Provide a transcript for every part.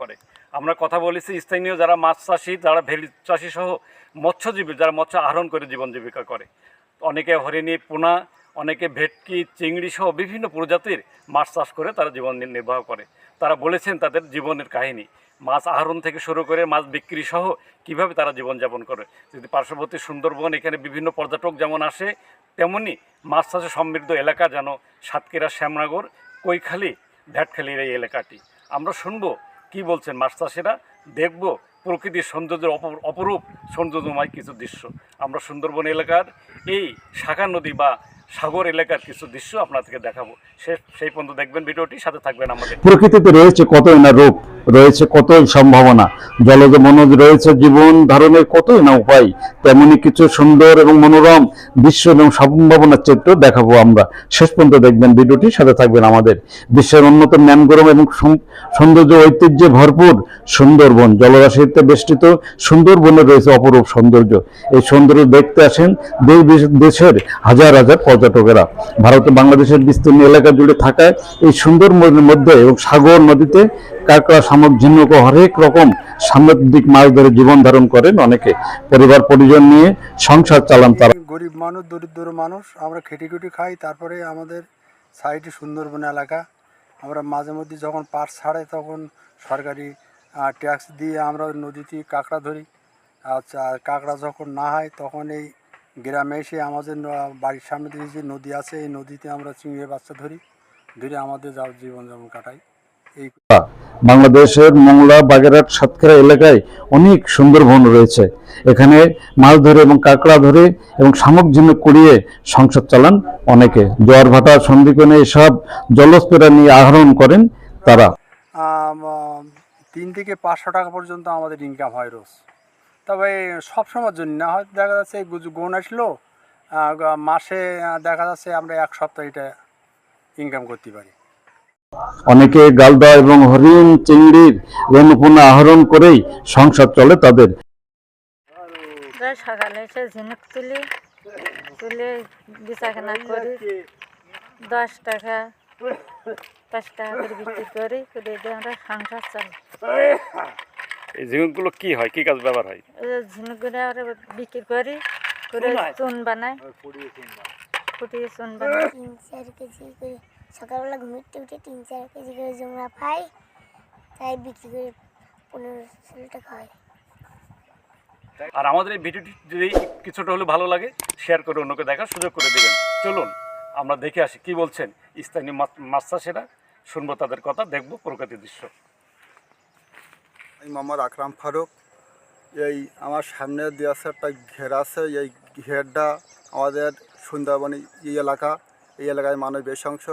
করে। আমরা কথা বলেছি, স্থানীয় যারা মাছ চাষি, যারা ভেলি চাষি সহ মৎস্যজীবী, যারা মৎস্য আহরণ করে জীবন জীবিকা করে, অনেকে হরিণী, পোনা, অনেকে ভেটকি, চিংড়ি সহ বিভিন্ন প্রজাতির মাছ চাষ করে তারা জীবন নির্বাহ করে। তারা বলেছেন তাদের জীবনের কাহিনী। মাছ আহরণ থেকে শুরু করে মাছ বিক্রি সহ কীভাবে তারা জীবনযাপন করে। যদি পার্শ্ববর্তী সুন্দরবন এখানে বিভিন্ন পর্যটক যেমন আসে, তেমনি মাছ চাষে সমৃদ্ধ এলাকা যেন সাতক্ষীরা, শ্যামনগর, কৈখালি ভ্যাটখালির এই এলাকাটি। আমরা শুনব কি বলছেন মাস্টার চাষিরা দেখব প্রকৃতির সৌন্দর্যের অপর- অপরূপ সৌন্দর্যময় কিছু দৃশ্য। আমরা সুন্দরবন এলাকার এই শাখা নদী বা সাগর এলাকার কিছু দৃশ্য আপনাদেরকে দেখাবো। সে, সেই পর্যন্ত দেখবেন ভিডিওটি, সাথে থাকবেন আমাদের। প্রকৃতিতে রয়েছে কত না রূপ। রয়েছে কতই সম্ভাবনা? জলজ মনোজ রয়েছে জীবন ধারণের কতই না উপায়? তেমনি কিছু সুন্দর এবং মনোরম দৃশ্য এবং সম্ভাবনার চিত্র দেখাবো আমরা। শেষ পর্যন্ত দেখবেন ভিডিওটি, সাথে থাকবেন আমাদের। বিশ্বের অন্যতম ম্যানগ্রোভ এবং সৌন্দর্য ঐতিহ্যে ভরপুর সুন্দরবন। জলরাশিতে বেষ্টিত সুন্দরবনে রয়েছে অপরূপ সৌন্দর্য। এই সৌন্দর্য দেখতে আসেন দেশ দেশের হাজার হাজার পর্যটকেরা। ভারত বাংলাদেশের বিস্তীর্ণ এলাকা জুড়ে থাকায় এই সুন্দরবনের মধ্যে এবং সাগর নদীতে কাঁকড়া শামুক ঝিনুক হরেক রকম সামুদ্রিক মাছ ধরে জীবন ধারণ করেন অনেকে। পরিবার, পরিজন নিয়ে সংসার চালান তারা। গরিব মানুষ, দরিদ্র মানুষ, আমরা খেটে খুটি খাই, তারপরে আমাদের সাইডে সুন্দরবন এলাকা। আমরা মাঝে মধ্যে যখন পাট ছাড়ে, তখন সরকারি ট্যাক্স দিয়ে আমরা নদীতে কাঁকড়া ধরি। আচ্ছা কাঁকড়া যখন না হয়, তখন এই গ্রামে এসে আমাদের বাড়ির সামনে দিয়ে যে নদী আছে, এই নদীতে আমরা চিংড়ি, বাচ্চা ধরি, ধরে আমাদের জীবনযাপন কাটাই। এই বাংলাদেশের মোংলা, বাগেরহাট, সাতক্ষীরা এলাকায় অনেক সুন্দরবন রয়েছে। এখানে মাছ ধরে এবং কাঁকড়া ধরে এবং শামুক ঝিনুক কুড়িয়ে সংসার চালান অনেকে। জোয়ার ভাটা, সন্ধিকোণে এসব জলজ প্রাণী আহরণ করেন তারা। তিন থেকে পাঁচশো টাকা পর্যন্ত আমাদের ইনকাম হয় রোজ। তবে সব সময়ের জন্য না, হয় দেখা যাচ্ছে গুণ আসলো মাসে দেখা যাচ্ছে আমরা এক সপ্তাহ এটা ইনকাম করতে পারি। অনেকে গালদা এবং হরিণ চিংড়ির রেণুপূর্ণ আহরণ করেই সংসার চলে তাদের। সকালে এসে ঝিনুক তুলি তুলে বেচাকেনা করি দশ টাকা পাঁচ টাকা করে বিক্রি করি করে দিয়ে আমরা সংসার চালাই এই ঝিনুকগুলো কি হয়? কি কাজ ব্যবহার হয়? ঝিনুকগুলো আমরা বিক্রি করি করে চুন বানাই। ফুটিয়ে চুন বানাই। চার কেজি করে সকালবেলা ঘুমিতে উঠে তিন চার কেজি করে জমা পাই তাই বিক্রি করে পনেরো ষোলো টাকা হয়। আর আমাদের এই ভিডিওটি যদি কিছুটা হলে ভালো লাগে শেয়ার করে অন্যকে দেখার সুযোগ করে দেবেন। চলুন আমরা দেখে আসি কি বলছেন স্থানীয় মাছ- মাছ শুনব তাদের কথা দেখব প্রকৃতির দৃশ্য। আমি মোহাম্মদ আকরাম ফারুক। এই আমার সামনে দিয়ে আছে একটা ঘের আছে এই ঘেরটা আমাদের সুন্দরবনী এই এলাকা। এই এলাকায় মানুষ বেশ অংশ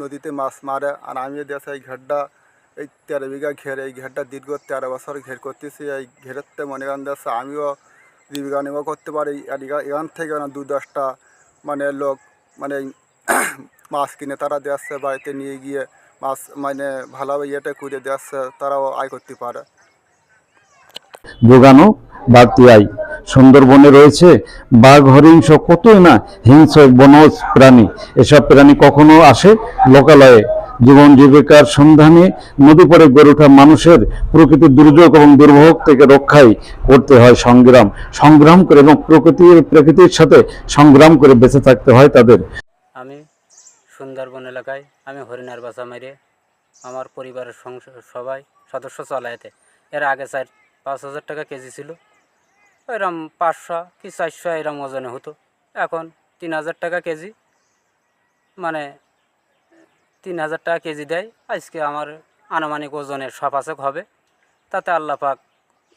নদীতে মাছ মারে। আর আমি দিয়েছে এই ঘেরটা, এই তেরো বিঘা ঘের, এই ঘেরটা দীর্ঘ তেরো বছর ঘের করতেছি। এই ঘেরেতে মনে করেন দিয়েছে আমিও জীবিকা নির্বাহ করতে পারি। আর এখান থেকে দু দশটা মানে লোক মানে মাছ কিনে তারা দিয়েছে বাড়িতে নিয়ে গিয়ে মাছ মানে ভালোভাবে ইয়েটা করে দিয়েছে তারাও আয় করতে পারে। যোগানো বাড়তি আয় সুন্দরবনে রয়েছে, বাঘ, হরিণ সহ কতই না হিংস্র বনজ প্রাণী। এসব প্রাণী কখনো আসে লোকালয়ে। জীবন জীবিকার সন্ধানে নদী পরে গড়ে ওঠা মানুষের প্রকৃতির দুর্যোগ এবং দুর্ভোগ থেকে রক্ষাই করতে হয় সংগ্রাম। সংগ্রাম করে এবং প্রকৃতির প্রকৃতির সাথে সংগ্রাম করে বেঁচে থাকতে হয় তাদের। আমি সুন্দরবন এলাকায়, আমি হরিণার বাসা মেরে আমার পরিবারের সবাই সদস্য চলাইতে। এর আগে চার, পাঁচ হাজার টাকা কেজি ছিল। এরম পাঁচশো কি চারশো এরম ওজনে হতো। এখন তিন হাজার টাকা কেজি। মানে তিন হাজার টাকা কেজি দেয়। আজকে আমার আনুমানিক ওজনে সপাচক হবে। তাতে আল্লাহ পাক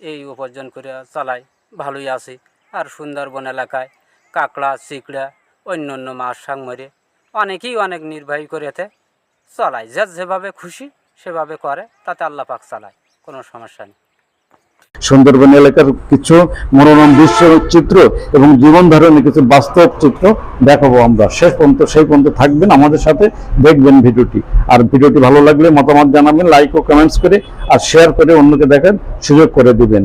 এই উপার্জন করে চালাই ভালোই আছি। আর সুন্দরবন এলাকায় কাঁকড়া, চিকড়া, অন্য অন্য মাছ সাং মেরে অনেকেই অনেক নির্বাহী করেতে চালায়। যে যেভাবে খুশি সেভাবে করে। তাতে আল্লাহ পাক চালায়। কোনো সমস্যা নেই। সুন্দরবন এলাকার কিছু মনোরম দৃশ্য চিত্র এবং জীবন ধারণের কিছু বাস্তব চিত্র দেখাবো আমরা। শেষ পর্যন্ত, সেই পর্যন্ত থাকবেন আমাদের সাথে, দেখবেন ভিডিওটি। আর ভিডিওটি ভালো লাগলে মতামত জানাবেন লাইক ও কমেন্টস করে, আর শেয়ার করে অন্যকে দেখার সুযোগ করে দিবেন।